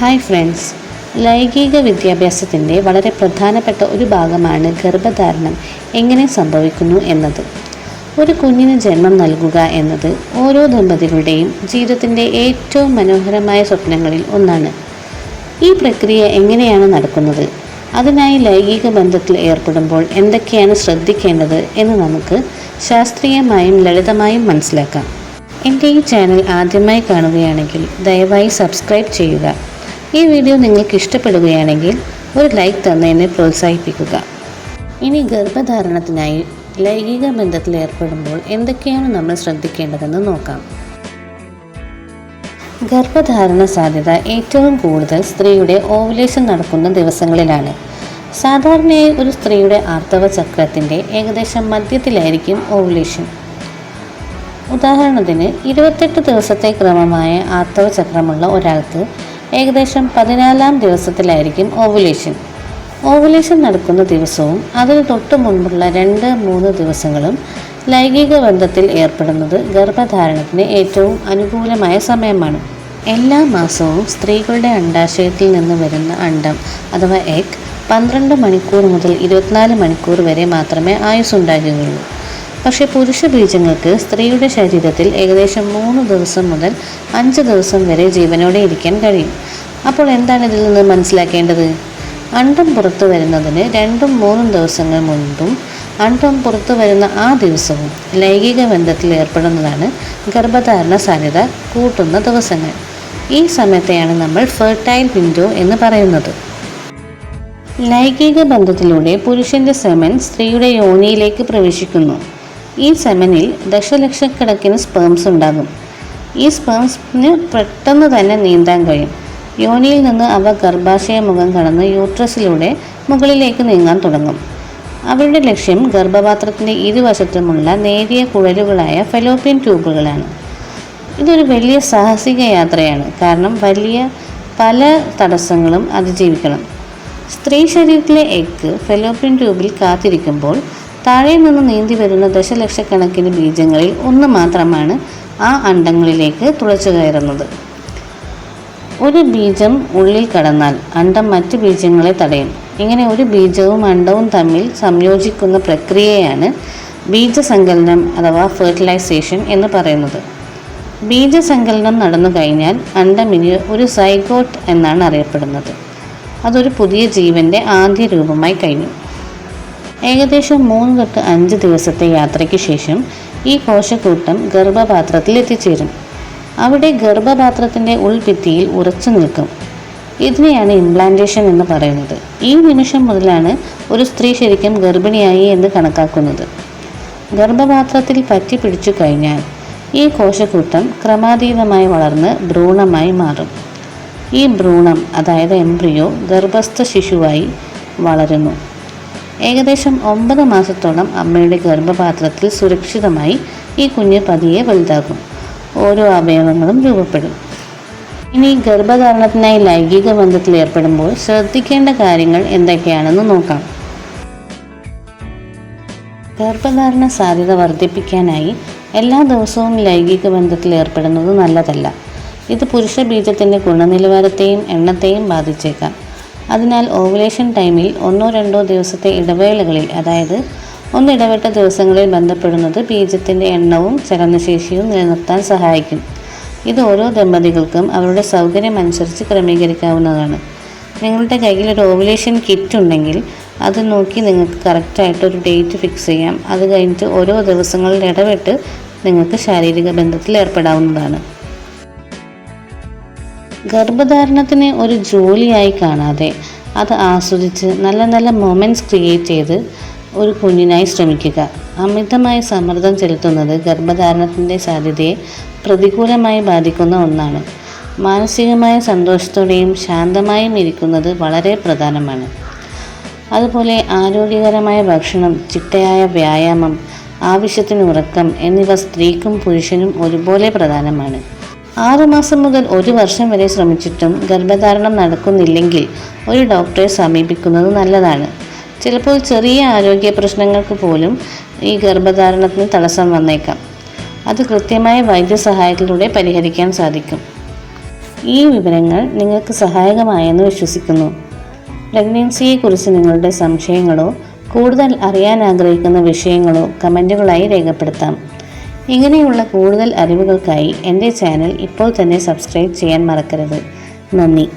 Hi friends ലൈംഗിക വിദ്യാഭ്യാസത്തിന്റെ വളരെ പ്രധാനപ്പെട്ട ഒരു ഭാഗമാണ് ഗർഭധാരണം. എങ്ങനെ സംഭവിക്കുന്നു എന്നത്. ഒരു കുഞ്ഞിന് ജന്മം നൽകുക എന്നത് ഓരോ ദമ്പതികളുടെയും ജീവിതത്തിന്റെ ഏറ്റവും മനോഹരമായ സ്വപ്നങ്ങളിൽ ഒന്നാണ്. ഈ പ്രക്രിയ എങ്ങനെയാണ് നടക്കുന്നത്? അതിനായി ലൈംഗിക ബന്ധത്തിൽ ഏർപ്പെടുമ്പോൾ എന്തൊക്കെയാണ് ശ്രദ്ധിക്കേണ്ടത് എന്ന് നമുക്ക് ശാസ്ത്രീയമായും ലളിതമായും മനസ്സിലാക്കാം. എന്റെ ഈ ചാനൽ ആദ്യമായി കാണുകയാണെങ്കിൽ ദയവായി സബ്സ്ക്രൈബ് ചെയ്യുക. ഈ വീഡിയോ നിങ്ങൾക്ക് ഇഷ്ടപ്പെടുകയാണെങ്കിൽ ഒരു ലൈക്ക് തന്നതിനെ പ്രോത്സാഹിപ്പിക്കുക. ഇനി ഗർഭധാരണത്തിനായി ലൈംഗിക ബന്ധത്തിൽ ഏർപ്പെടുമ്പോൾ എന്തൊക്കെയാണ് നമ്മൾ ശ്രദ്ധിക്കേണ്ടതെന്ന് നോക്കാം. ഗർഭധാരണ സാധ്യത ഏറ്റവും കൂടുതൽ സ്ത്രീയുടെ ഓവുലേഷൻ നടക്കുന്ന ദിവസങ്ങളിലാണ്. സാധാരണയായി ഒരു സ്ത്രീയുടെ ആർത്തവ ചക്രത്തിന്റെ ഏകദേശം മധ്യത്തിലായിരിക്കും ഓവുലേഷൻ. ഉദാഹരണത്തിന് ഇരുപത്തെട്ട് ദിവസത്തെ ക്രമമായ ആർത്തവ ചക്രമുള്ള ഒരാൾക്ക് ഏകദേശം പതിനാലാം ദിവസത്തിലായിരിക്കും ഓവുലേഷൻ. ഓവുലേഷൻ നടക്കുന്ന ദിവസവും അതിന് തൊട്ട് മുൻപുള്ള രണ്ട് മൂന്ന് ദിവസങ്ങളും ലൈംഗിക ബന്ധത്തിൽ ഏർപ്പെടുന്നത് ഗർഭധാരണത്തിന് ഏറ്റവും അനുകൂലമായ സമയമാണ്. എല്ലാ മാസവും സ്ത്രീകളുടെ അണ്ടാശയത്തിൽ നിന്ന് വരുന്ന അണ്ടം അഥവാ എഗ് പന്ത്രണ്ട് മണിക്കൂർ മുതൽ ഇരുപത്തിനാല് മണിക്കൂർ വരെ മാത്രമേ ആയുസ്സുണ്ടാകുകയുള്ളൂ. പക്ഷേ പുരുഷ ബീജങ്ങൾക്ക് സ്ത്രീയുടെ ശരീരത്തിൽ ഏകദേശം മൂന്ന് ദിവസം മുതൽ അഞ്ച് ദിവസം വരെ ജീവനോടെ ഇരിക്കാൻ കഴിയും. അപ്പോൾ എന്താണ് ഇതിൽ നിന്ന് മനസ്സിലാക്കേണ്ടത്? അണ്ടം പുറത്തു വരുന്നതിന് രണ്ടും മൂന്നും ദിവസങ്ങൾ മുൻപും അണ്ടം പുറത്തു വരുന്ന ആ ദിവസവും ലൈംഗിക ബന്ധത്തിൽ ഏർപ്പെടുന്നതാണ് ഗർഭധാരണ സാധ്യത കൂട്ടുന്ന ദിവസങ്ങൾ. ഈ സമയത്തെയാണ് നമ്മൾ ഫെർട്ടൈൽ വിൻഡോ എന്ന് പറയുന്നത്. ലൈംഗിക ബന്ധത്തിലൂടെ പുരുഷന്റെ സെമൻ സ്ത്രീയുടെ യോനിയിലേക്ക് പ്രവേശിക്കുന്നു. ഈ സെമനിൽ ദശലക്ഷക്കണക്കിന് സ്പേംസ് ഉണ്ടാകും. ഈ സ്പേംസിന് പെട്ടെന്ന് തന്നെ നീന്താൻ കഴിയും. യോനിയിൽ നിന്ന് അവ ഗർഭാശയ മുഖം കടന്ന് യൂട്രസിലൂടെ മുകളിലേക്ക് നീങ്ങാൻ തുടങ്ങും. അവരുടെ ലക്ഷ്യം ഗർഭപാത്രത്തിന്റെ ഇരുവശത്തുമുള്ള നേരിയ കുഴലുകളായ ഫെലോപ്പിയൻ ട്യൂബുകളാണ്. ഇതൊരു വലിയ സാഹസിക യാത്രയാണ്. കാരണം വലിയ പല തടസ്സങ്ങളും അതിജീവിക്കണം. സ്ത്രീ ശരീരത്തിലെ എഗ് ഫെലോപ്പിയൻ ട്യൂബിൽ കാത്തിരിക്കുമ്പോൾ താഴെ നിന്ന് നീന്തി വരുന്ന ദശലക്ഷക്കണക്കിന് ബീജങ്ങളിൽ ഒന്ന് മാത്രമാണ് ആ അണ്ടങ്ങളിലേക്ക് തുളച്ചു കയറുന്നത്. ഒരു ബീജം ഉള്ളിൽ കടന്നാൽ അണ്ടം മറ്റ് ബീജങ്ങളെ തടയും. ഇങ്ങനെ ഒരു ബീജവും അണ്ടവും തമ്മിൽ സംയോജിക്കുന്ന പ്രക്രിയയാണ് ബീജസങ്കലനം അഥവാ ഫെർട്ടിലൈസേഷൻ എന്ന് പറയുന്നത്. ബീജസങ്കലനം നടന്നു കഴിഞ്ഞാൽ അണ്ടമിന് ഒരു സൈഗോട്ട് എന്നാണ് അറിയപ്പെടുന്നത്. അതൊരു പുതിയ ജീവന്റെ ആദ്യ രൂപമായി കഴിഞ്ഞു. ഏകദേശം മൂന്ന് തൊട്ട് അഞ്ച് ദിവസത്തെ യാത്രയ്ക്ക് ശേഷം ഈ കോശക്കൂട്ടം ഗർഭപാത്രത്തിൽ എത്തിച്ചേരും. അവിടെ ഗർഭപാത്രത്തിന്റെ ഉൾഭിത്തിയിൽ ഉറച്ചു നിൽക്കും. ഇതിനെയാണ് ഇംപ്ലാന്റേഷൻ എന്ന് പറയുന്നത്. ഈ നിമിഷം മുതലാണ് ഒരു സ്ത്രീ ശരിക്കും ഗർഭിണിയായി എന്ന് കണക്കാക്കുന്നത്. ഗർഭപാത്രത്തിൽ പറ്റി പിടിച്ചു കഴിഞ്ഞാൽ ഈ കോശക്കൂട്ടം ക്രമാതീതമായി വളർന്ന് ഭ്രൂണമായി മാറും. ഈ ഭ്രൂണം അതായത് എംബ്രിയോ ഗർഭസ്ഥ ശിശുവായി വളരുന്നു. ഏകദേശം ഒമ്പത് മാസത്തോളം അമ്മയുടെ ഗർഭപാത്രത്തിൽ സുരക്ഷിതമായി ഈ കുഞ്ഞ് പതിയെ വലുതാകും. ഓരോ അവയവങ്ങളും രൂപപ്പെടും. ഇനി ഗർഭധാരണത്തിനായി ലൈംഗിക ബന്ധത്തിൽ ഏർപ്പെടുമ്പോൾ ശ്രദ്ധിക്കേണ്ട കാര്യങ്ങൾ എന്തൊക്കെയാണെന്ന് നോക്കാം. ഗർഭധാരണ സാധ്യത വർദ്ധിപ്പിക്കാനായി എല്ലാ ദിവസവും ലൈംഗിക ബന്ധത്തിൽ ഏർപ്പെടുന്നത് നല്ലതല്ല. ഇത് പുരുഷ ബീജത്തിന്റെ ഗുണനിലവാരത്തെയും എണ്ണത്തെയും ബാധിച്ചേക്കാം. അതിനാൽ ഓവുലേഷൻ ടൈമിൽ ഒന്നോ രണ്ടോ ദിവസത്തെ ഇടവേളകളിൽ അതായത് ഒന്ന് ഇടവിട്ട ദിവസങ്ങളിൽ ബന്ധപ്പെടുന്നത് ബീജത്തിന്റെ എണ്ണവും ചലനശേഷിയും നിലനിർത്താൻ സഹായിക്കും. ഇത് ഓരോ ദമ്പതികൾക്കും അവരുടെ സൗകര്യമനുസരിച്ച് ക്രമീകരിക്കാവുന്നതാണ്. നിങ്ങളുടെ കയ്യിൽ ഒരു ഓവുലേഷൻ കിറ്റ് ഉണ്ടെങ്കിൽ അത് നോക്കി നിങ്ങൾക്ക് കറക്റ്റായിട്ട് ഒരു ഡേറ്റ് ഫിക്സ് ചെയ്യാം. അത് കഴിഞ്ഞിട്ട് ഓരോ ദിവസങ്ങളിൽ ഇടവിട്ട് നിങ്ങൾക്ക് ശാരീരിക ബന്ധത്തിൽ ഏർപ്പെടാവുന്നതാണ്. ഗർഭധാരണത്തിനെ ഒരു ജോലിയായി കാണാതെ അത് ആസ്വദിച്ച് നല്ല നല്ല മൊമെന്റ്സ് ക്രിയേറ്റ് ചെയ്ത് ഒരു കുഞ്ഞിനായി ശ്രമിക്കുക. അമിതമായ സമ്മർദ്ദം ചെലുത്തുന്നത് ഗർഭധാരണത്തിന്റെ സാധ്യതയെ പ്രതികൂലമായി ബാധിക്കുന്ന ഒന്നാണ്. മാനസികമായ സന്തോഷത്തോടെയും ശാന്തമായും ഇരിക്കുന്നത് വളരെ പ്രധാനമാണ്. അതുപോലെ ആരോഗ്യകരമായ ഭക്ഷണം ചിട്ടയായ വ്യായാമം ആവശ്യത്തിന് ഉറക്കം എന്നിവ സ്ത്രീക്കും പുരുഷനും ഒരുപോലെ പ്രധാനമാണ്. ആറുമാസം മുതൽ ഒരു വർഷം വരെ ശ്രമിച്ചിട്ടും ഗർഭധാരണം നടക്കുന്നില്ലെങ്കിൽ ഒരു ഡോക്ടറെ സമീപിക്കുന്നത് നല്ലതാണ്. ചിലപ്പോൾ ചെറിയ ആരോഗ്യ പ്രശ്നങ്ങൾക്ക് പോലും ഈ ഗർഭധാരണത്തിന് തടസ്സം വന്നേക്കാം. അത് കൃത്യമായ വൈദ്യസഹായത്തിലൂടെ പരിഹരിക്കാൻ സാധിക്കും. ഈ വിവരങ്ങൾ നിങ്ങൾക്ക് സഹായകമായെന്ന് വിശ്വസിക്കുന്നു. പ്രഗ്നൻസിയെക്കുറിച്ച് നിങ്ങളുടെ സംശയങ്ങളോ കൂടുതൽ അറിയാൻ ആഗ്രഹിക്കുന്ന വിഷയങ്ങളോ കമന്റുകളായി രേഖപ്പെടുത്താം. ഇങ്ങനെയുള്ള കൂടുതൽ അറിവുകൾക്കായി എന്റെ ചാനൽ ഇപ്പോൾ തന്നെ സബ്സ്ക്രൈബ് ചെയ്യാൻ മറക്കരുത്. നന്ദി.